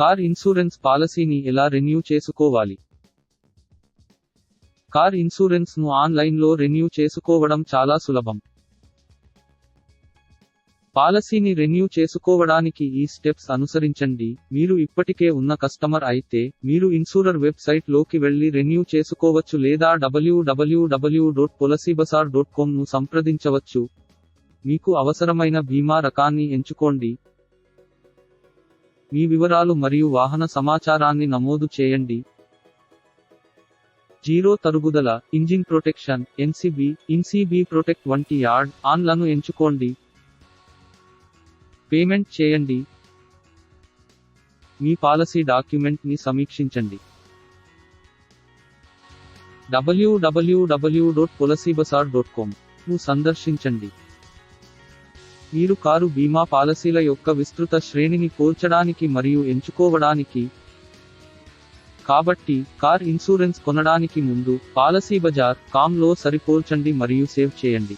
Car insurance పాలసీని ఎలా renew చేసుకోవాలి? కార్ ఇన్సూరెన్స్ను ఆన్లైన్లో రెన్యూ చేసుకోవడం చాలా సులభం. పాలసీని రెన్యూ చేసుకోవడానికి ఈ స్టెప్స్ అనుసరించండి. మీరు ఇప్పటికే ఉన్న కస్టమర్ అయితే మీరు ఇన్సూరర్ వెబ్సైట్లోకి వెళ్ళి రెన్యూ చేసుకోవచ్చు లేదా డబ్ల్యూడబ్ల్యూడబ్ల్యూ డాట్ పొలసీబసార్ డాట్ కామ్ను సంప్రదించవచ్చు. మీకు అవసరమైన బీమా రకాన్ని ఎంచుకోండి. మీ వివరాలు మరియు వాహన సమాచారాన్ని నమోదు చేయండి. జీరో తరుగుదల engine protection NCB NCB protect వంటి యార్డ్ ఆన్లను ఎంచుకోండి. పేమెంట్ చేయండి. మీ పాలసీ డాక్యుమెంట్ని సమీక్షించండి. డబ్ల్యూడబ్ల్యూడబ్ల్యూ డాట్ పొలసీబసార్ డాట్ కామ్ను సందర్శించండి. మీరు కారు బీమా పాలసీల యొక్క విస్తృత శ్రేణిని పోల్చడానికి మరియు ఎంచుకోవడానికి కాబట్టి కార్ ఇన్సూరెన్స్ కొనడానికి ముందు పాలసీ బజార్ కామ్లో సరిపోల్చండి మరియు సేవ్ చేయండి.